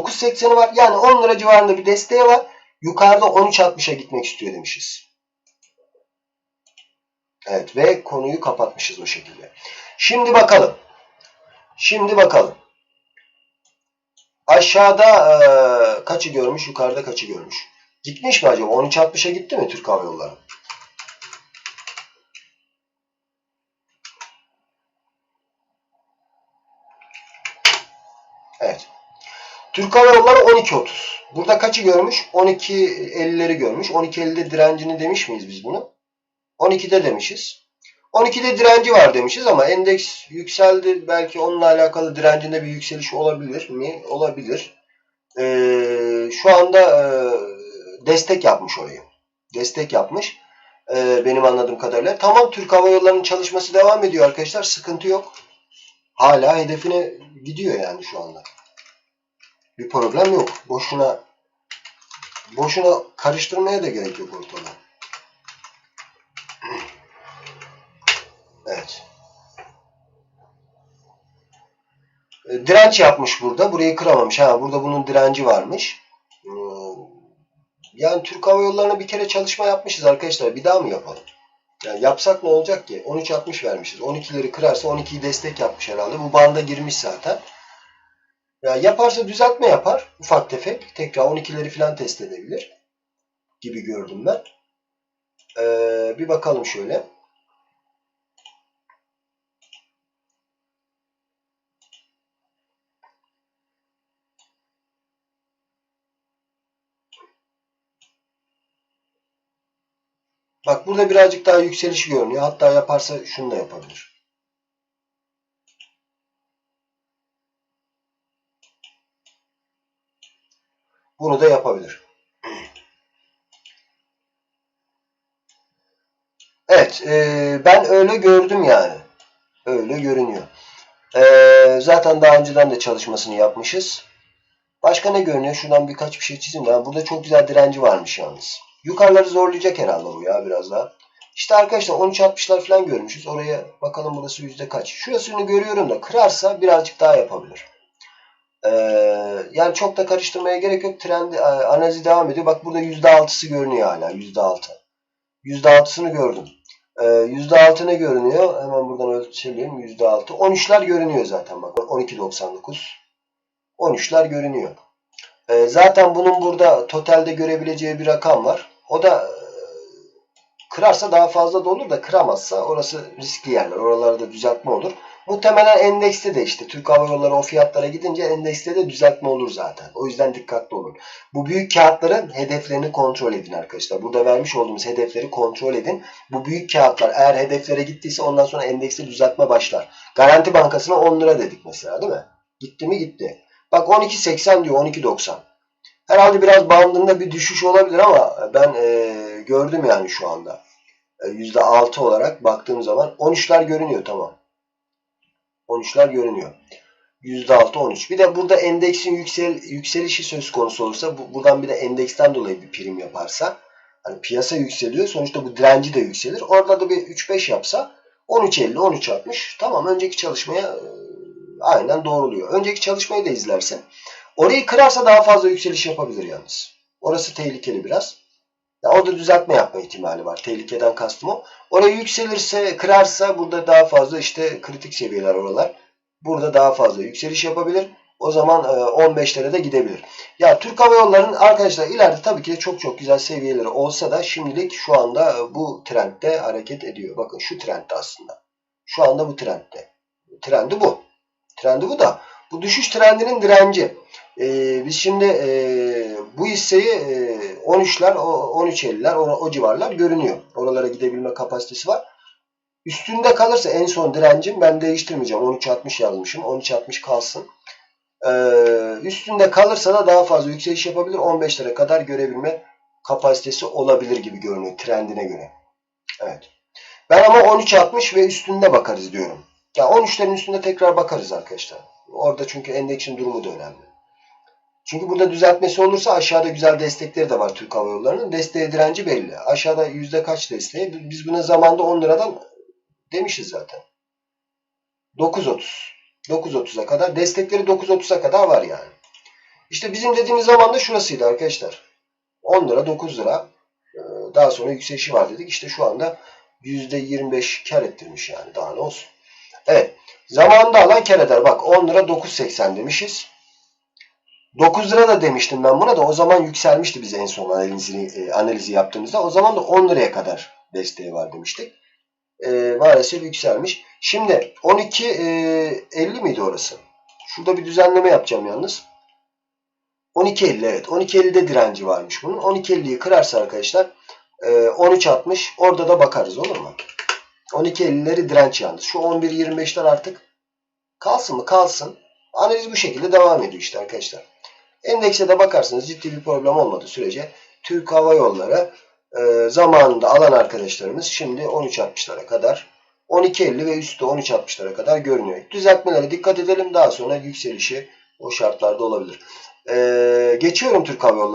9.80'i var. Yani 10 lira civarında bir desteği var. Yukarıda 13.60'a gitmek istiyor demişiz. Evet ve konuyu kapatmışız o şekilde. Şimdi bakalım. Şimdi bakalım. Aşağıda e, kaçı görmüş, yukarıda kaçı görmüş. Gitmiş mi acaba? 13.60'a gitti mi Türk Hava Yolları? Evet. Türk Hava Yolları 12.30. Burada kaçı görmüş? 12.50'leri görmüş. 12.50'de direncini demiş miyiz biz bunu? 12'de demişiz. 12'de direnci var demişiz ama endeks yükseldi. Belki onunla alakalı direncinde bir yükseliş olabilir mi? Olabilir. Ee, şu anda e, destek yapmış orayı. Destek yapmış. Ee, benim anladığım kadarıyla. Tamam Türk Hava Yolları'nın çalışması devam ediyor arkadaşlar. Sıkıntı yok. Hala hedefine gidiyor yani şu anda. Bir problem yok. Boşuna boşuna karıştırmaya da gerek yok ortada. Evet. E, Direnç yapmış burada. Burayı kıramamış. Ha, burada bunun direnci varmış. Hmm, Yani Türk Hava Yolları'na bir kere çalışma yapmışız arkadaşlar. Bir daha mı yapalım? Yani yapsak ne olacak ki? 13.60 vermişiz. 12'leri kırarsa 12'yi destek yapmış herhalde. Bu banda girmiş zaten. Ya yaparsa düzeltme yapar. Ufak tefek. Tekrar 12'leri falan test edebilir. Gibi gördüm ben. Ee, bir bakalım şöyle. Bak burada birazcık daha yükselişi görünüyor. Hatta yaparsa şunu da yapabilir. Bunu da yapabilir. Evet. e, ben öyle gördüm yani. Öyle görünüyor. E, zaten daha önceden de çalışmasını yapmışız. Başka ne görünüyor? Şuradan birkaç bir şey çizeyim. de. Burada çok güzel direnci varmış yalnız. Yukarıları zorlayacak herhalde bu ya biraz daha. İşte arkadaşlar 13.60'lar falan görmüşüz. Oraya bakalım burası yüzde kaç. Şurasını görüyorum da kırarsa birazcık daha yapabilir. Ee, yani çok da karıştırmaya gerek yok. Trend e, analizi devam ediyor. Bak burada %6'sı görünüyor hala. %6. %6'sını gördüm. Ee, %6 ne görünüyor? Hemen buradan ölçelim. %6. 13'ler görünüyor zaten. Bak 12.99. 13'ler görünüyor. Ee, zaten bunun burada totalde görebileceği bir rakam var. O da e, kırarsa daha fazla da olur da kıramazsa orası riskli yerler. Oralarda düzeltme olur. Muhtemelen endekste de işte Türk Hava Yolları o fiyatlara gidince endekste de düzeltme olur zaten. O yüzden dikkatli olun. Bu büyük kağıtların hedeflerini kontrol edin arkadaşlar. Burada vermiş olduğumuz hedefleri kontrol edin. Bu büyük kağıtlar eğer hedeflere gittiyse ondan sonra endekste düzeltme başlar. Garanti Bankası'na 10 lira dedik mesela değil mi? Gitti mi gitti. Bak 12.80 diyor 12.90. Herhalde biraz bandında bir düşüş olabilir ama ben e, gördüm yani şu anda. E, %6 olarak baktığım zaman 13'ler görünüyor tamam. 13'ler görünüyor. %6 13. Bir de burada endeksin yüksel, yükselişi söz konusu olursa bu, buradan bir de endeksten dolayı bir prim yaparsa hani piyasa yükseliyor. Sonuçta bu direnci de yükselir. Orada da bir 3-5 yapsa 13.50 13.60 tamam önceki çalışmaya e, aynen doğruluyor. Önceki çalışmayı da izlersen orayı kırarsa daha fazla yükseliş yapabilir yalnız. Orası tehlikeli biraz. Ya orada düzeltme yapma ihtimali var. Tehlikeden kastım o. Orayı yükselirse, kırarsa burada daha fazla işte kritik seviyeler oralar. Burada daha fazla yükseliş yapabilir. O zaman e, 15'lere de gidebilir. Ya Türk Hava Yolları'nın arkadaşlar ileride tabii ki de çok çok güzel seviyeleri olsa da şimdilik şu anda e, bu trendde hareket ediyor. Bakın şu trendde aslında. Şu anda bu trendde. Trendi bu. Trendi bu da. Bu düşüş trendinin direnci. Ee, biz şimdi e, bu hisseyi e, 13'ler, 13.50'ler o, o civarlar görünüyor. Oralara gidebilme kapasitesi var. Üstünde kalırsa en son direncim ben değiştirmeyeceğim. 13.60 yazmışım. 13.60 kalsın. Ee, üstünde kalırsa da daha fazla yükseliş yapabilir. 15'lere kadar görebilme kapasitesi olabilir gibi görünüyor trendine göre. Evet. Ben ama 13.60 ve üstünde bakarız diyorum. Ya 13'lerin üstünde tekrar bakarız arkadaşlar. Orada çünkü endeksin durumu da önemli. Çünkü burada düzeltmesi olursa aşağıda güzel destekleri de var Türk Hava Yolları'nın. Desteğe direnci belli. Aşağıda yüzde kaç desteği? Biz buna zamanda 10 liradan demişiz zaten. 9.30. 9.30'a kadar. Destekleri 9.30'a kadar var yani. İşte bizim dediğimiz zaman da şurasıydı arkadaşlar. 10 lira 9 lira. Ee, Daha sonra yükselişi var dedik. İşte şu anda %25 kar ettirmiş yani. Daha ne olsun. Evet. Zamanında alan kar eder. Bak 10 lira 9.80 demişiz. 9 lira da demiştim ben buna da o zaman yükselmişti biz en son analizi, e, analizi yaptığımızda. O zaman da 10 liraya kadar desteği var demiştik. E, maalesef yükselmiş. Şimdi 12 e, 50 miydi orası? Şurada bir düzenleme yapacağım yalnız. 12.50 evet. 12.50'de direnci varmış bunun. 12.50'yi kırarsa arkadaşlar e, 13.60 orada da bakarız olur mu? 12.50'leri direnç yalnız. Şu 11.25'ler artık kalsın mı? Kalsın. Analiz bu şekilde devam ediyor işte arkadaşlar. Endekse de bakarsanız ciddi bir problem olmadığı sürece Türk Hava Yolları e, zamanında alan arkadaşlarımız şimdi 13.60'lara kadar 12.50 ve üstü 13.60'lara kadar görünüyor. Düzeltmelere dikkat edelim. Daha sonra yükselişi o şartlarda olabilir. E, geçiyorum Türk Hava Yolları.